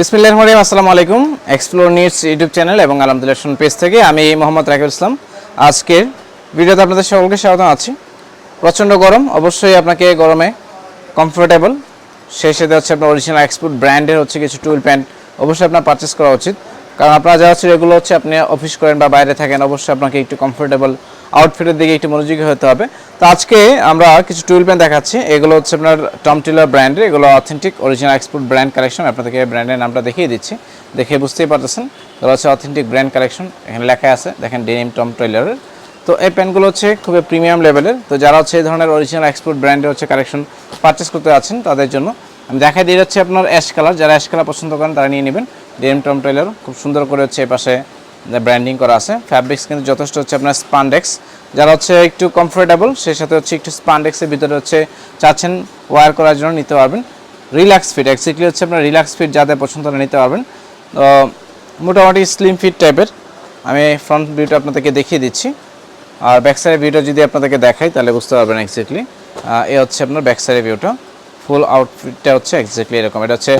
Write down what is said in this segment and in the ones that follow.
বিসমিল্লাহ রহমান আসসালামু আলাইকুম। এক্সপ্লোর নিউজ ইউটিউব চ্যানেল এবং আলহামদুলিল্লাহ পেজ থেকে আমি মোহাম্মদ রাকিবুল ইসলাম। আজকের ভিডিওতে আপনাদের সকলকে স্বাগত আছি প্রচণ্ড গরম, অবশ্যই আপনাকে গরমে কমফোর্টেবল সেই সাথে হচ্ছে আপনার অরিজিনাল এক্সপোর্ট ব্র্যান্ডের হচ্ছে কিছু টুল প্যান্ট অবশ্যই আপনার পারচেস করা উচিত। কারণ আপনারা যা হচ্ছে এগুলো হচ্ছে, আপনি অফিস করেন বা বাইরে থাকেন, অবশ্যই আপনাকে একটু কমফোর্টেবল আউটফিটের দিকে একটু মনোযোগী হতে হবে। তো আজকে আমরা কিছু টুল প্যান্ট দেখাচ্ছি। এগুলো হচ্ছে আপনার টম টিলার ব্র্যান্ডের এগুলো authentic original export brand collection আপনাদেরকে ব্র্যান্ডের নামটা দেখিয়ে দিচ্ছি। দেখে বুঝতেই পারতেছেন। এগুলো হচ্ছে অথেন্টিক ব্র্যান্ড কালেকশন এখানে লেখা আছে, দেখেন ডেনিম টম টেলারের তো এই প্যান্টগুলো হচ্ছে খুবই প্রিমিয়াম লেভেলের তো যারা হচ্ছে এই ধরনের অরিজিনাল এক্সপোর্ট ব্র্যান্ডের হচ্ছে কালেকশন পারচেস করতে আছেন তাদের জন্য, আমি দেখাই দিয়ে যাচ্ছি আপনার অ্যাশ কালার যারা অ্যাশ কালার পছন্দ করেন তারা নিয়ে নেবেন। ডেনিম টম টেলার খুব সুন্দর করে হচ্ছে এই পাশে ব্র্যান্ডিং করা আছে ফ্যাব্রিক্স কিন্তু যথেষ্ট হচ্ছে আপনার স্পান্ডেক্স যারা হচ্ছে একটু কমফোর্টেবল সেই সাথে হচ্ছে একটু স্পান্ডেক্সের ভিতরে হচ্ছে চাচ্ছেন ওয়ার করার জন্য নিতে পারবেন। রিল্যাক্স ফিট এক্স্যাক্টলি হচ্ছে আপনার রিল্যাক্স ফিট যাদের পছন্দ নিতে পারবেন। মোটামুটি স্লিম ফিট টাইপের আমি ফ্রন্ট ভিউটা আপনাদেরকে দেখিয়ে দিচ্ছি। আর ব্যাক সাইডের ভিউটা যদি আপনাদেরকে দেখাই, তাহলে বুঝতে পারবেন এক্স্যাক্টলি এ হচ্ছে আপনার ব্যাক সাইডের ভিউটা ফুল আউটফিটটা হচ্ছে এক্স্যাক্টলি এরকম। এটা হচ্ছে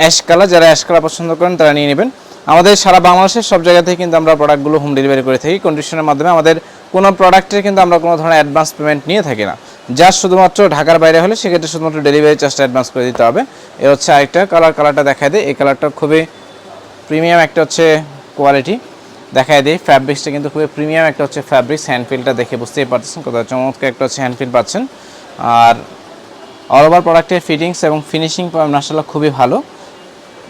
অ্যাশ কালার যারা অ্যাশ কালার পছন্দ করেন তারা নিয়ে নেবেন। আমাদের সারা বাংলাদেশের সব জায়গা থেকে কিন্তু আমরা প্রোডাক্টগুলো হোম ডেলিভারি করে থাকি। কন্ডিশনের মাধ্যমে আমাদের কোনো প্রোডাক্টের কিন্তু আমরা কোনো ধরনের অ্যাডভান্স পেমেন্ট নিয়ে থাকি না। যা শুধুমাত্র ঢাকার বাইরে হলে সেক্ষেত্রে শুধুমাত্র ডেলিভারি চার্জটা অ্যাডভান্স করে দিতে হবে। এ হচ্ছে আরেকটা কালার কালারটা দেখা দেয় এই কালারটা খুবই প্রিমিয়াম একটা হচ্ছে কোয়ালিটি দেখায় দিই ফ্যাব্রিক্সটা কিন্তু খুবই প্রিমিয়াম একটা হচ্ছে ফ্যাব্রিক্স হ্যান্ডফিলটা দেখে বুঝতেই পারছেন কত চমৎকার একটা হচ্ছে হ্যান্ডফিল পাচ্ছেন। আর অল ওভার প্রোডাক্টের ফিটিংস এবং ফিনিশিং মাসাল্লাহ খুবই ভালো।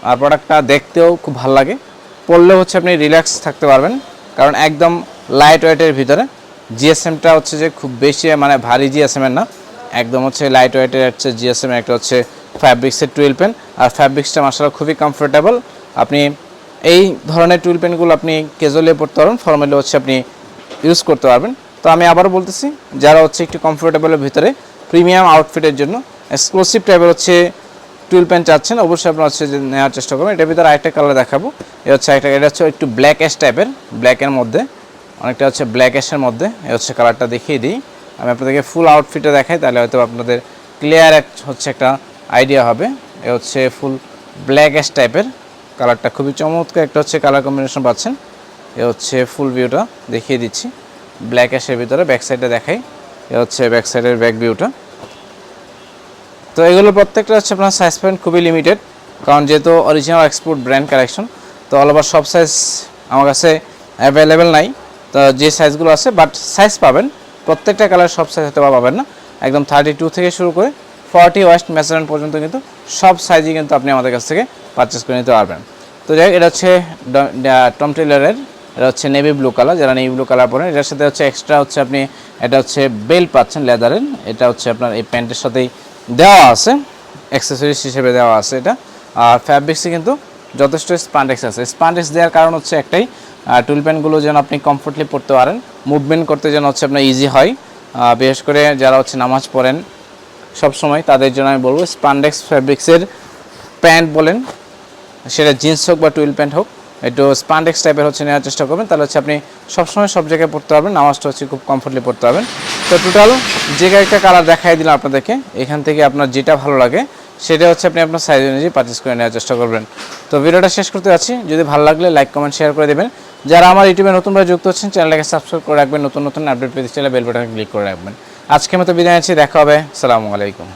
আর প্রোডাক্টটা দেখতেও খুব ভালো লাগে। পরলেও হচ্ছে আপনি রিল্যাক্স থাকতে পারবেন, কারণ একদম লাইট ওয়েটের ভিতরে। জিএসএমটা হচ্ছে যে খুব বেশি মানে ভারী জিএসএমের না। একদম হচ্ছে লাইট ওয়েটের হচ্ছে জিএসএম একটা হচ্ছে ফ্যাব্রিক্সের টুয়েলভ পেন আর ফ্যাব্রিক্সটা মাসাল্লাহ খুবই কমফোর্টেবল আপনি এই ধরনের টুয়েল পেনগুলো আপনি ক্যাজুয়ালি পড়তে পারবেন ফর্মালি হচ্ছে আপনি ইউজ করতে পারবেন। তো আমি আবারও বলতেছি, যারা হচ্ছে একটু কমফোর্টেবলের ভিতরে প্রিমিয়াম আউটফিটের জন্য এক্সক্লুসিভ টাইপের হচ্ছে টুয়েল প্যান্ট চাচ্ছেন, অবশ্যই আপনার হচ্ছে যে নেওয়ার চেষ্টা করবেন। এটার ভিতরে আরেকটা কালার দেখাবো। এ হচ্ছে একটা, এটা হচ্ছে একটু ব্ল্যাক অ্যাশ টাইপের ব্ল্যাকের মধ্যে। অনেকটা হচ্ছে ব্ল্যাক অ্যাশের মধ্যে। এ হচ্ছে কালারটা দেখিয়ে দিই। আমি আপনাদেরকে ফুল আউটফিটে দেখাই, তাহলে হয়তো আপনাদের ক্লিয়ার হচ্ছে একটা আইডিয়া হবে। এ হচ্ছে ফুল ব্ল্যাক অ্যাশ টাইপের কালারটা খুবই চমৎকার একটা হচ্ছে কালার কম্বিনেশন পাচ্ছেন। এ হচ্ছে ফুল ভিউটা দেখিয়ে দিচ্ছি। ব্ল্যাক অ্যাশের ভিতরে ব্যাক সাইডে দেখাই। এ হচ্ছে ব্যাক সাইডের ব্যাক ভিউটা তো এগুলো প্রত্যেকটা হচ্ছে আপনার সাইজ পয়েন্ট খুবই লিমিটেড কারণ যেহেতু অরিজিনাল এক্সপোর্ট ব্র্যান্ড কালেকশন তো অল ওভার সব সাইজ আমার কাছে অ্যাভেলেবেল নাই। তো যে সাইজগুলো আছে বাট সাইজ পাবেন, প্রত্যেকটা কালার সব সাইজ হয়তো পাবেন না। একদম থার্টি টু থেকে শুরু করে ফর্টি ওয়েস্ট মেজারমেন্ট পর্যন্ত কিন্তু সব সাইজই কিন্তু আপনি আমাদের কাছ থেকে পারচেস করে নিতে পারবেন। তো যাই এটা হচ্ছে টম টেলারের এটা হচ্ছে নেভি ব্লু কালার যারা নেভি ব্লু কালার পরেন, এটার সাথে হচ্ছে এক্সট্রা হচ্ছে আপনি, এটা হচ্ছে বেল্ট পাচ্ছেন লেদারের এটা হচ্ছে আপনার এই প্যান্টের সাথেই দেওয়া আছে অ্যাক্সেসরিজ হিসেবে দেওয়া আছে এটা। আর ফ্যাব্রিক্সে কিন্তু যথেষ্ট স্পান্ডেক্স আছে। স্পান্ডেক্স দেওয়ার কারণ হচ্ছে একটাই টুল প্যান্টগুলো যেন আপনি কমফোর্টলি পরতে পারেন। মুভমেন্ট করতে যেন হচ্ছে আপনার ইজি হয়। বিশেষ করে যারা হচ্ছে নামাজ পড়েন সব সময় তাদের জন্য আমি বলব স্পান্ডেক্স ফ্যাব্রিক্সের প্যান্ট বলেন, সেটা জিন্স হোক বা টুইল প্যান্ট হোক, একটু স্পান্ডেক্স টাইপের হচ্ছে নেওয়ার চেষ্টা করবেন। তাহলে হচ্ছে আপনি সবসময় সব জায়গায় পড়তে পারবেন, নামাজটা হচ্ছে খুব কমফোর্টলি পড়তে পারবেন। তো টোটাল যে কয়েকটা কালার দেখাই দিলাম আপনাদেরকে, এখান থেকে আপনার যেটা ভালো লাগে, সেটা হচ্ছে আপনি আপনার সাইজ অনুযায়ী পারচেস করে নেওয়ার চেষ্টা করবেন। তো ভিডিওটা শেষ করতে যাচ্ছি, যদি ভালো লাগলে লাইক কমেন্ট শেয়ার করে দেবেন। যারা আমার ইউটিউবে নতুনভাবে যুক্ত হচ্ছেন চ্যানেলটাকে সাবস্ক্রাইব করে রাখবেন, নতুন নতুন আপডেট পেতে চাইলে বেল বাটনে ক্লিক করে রাখবেন। আজকের মতো বিদায় আছি দেখা হবে সালামু আলাইকুম।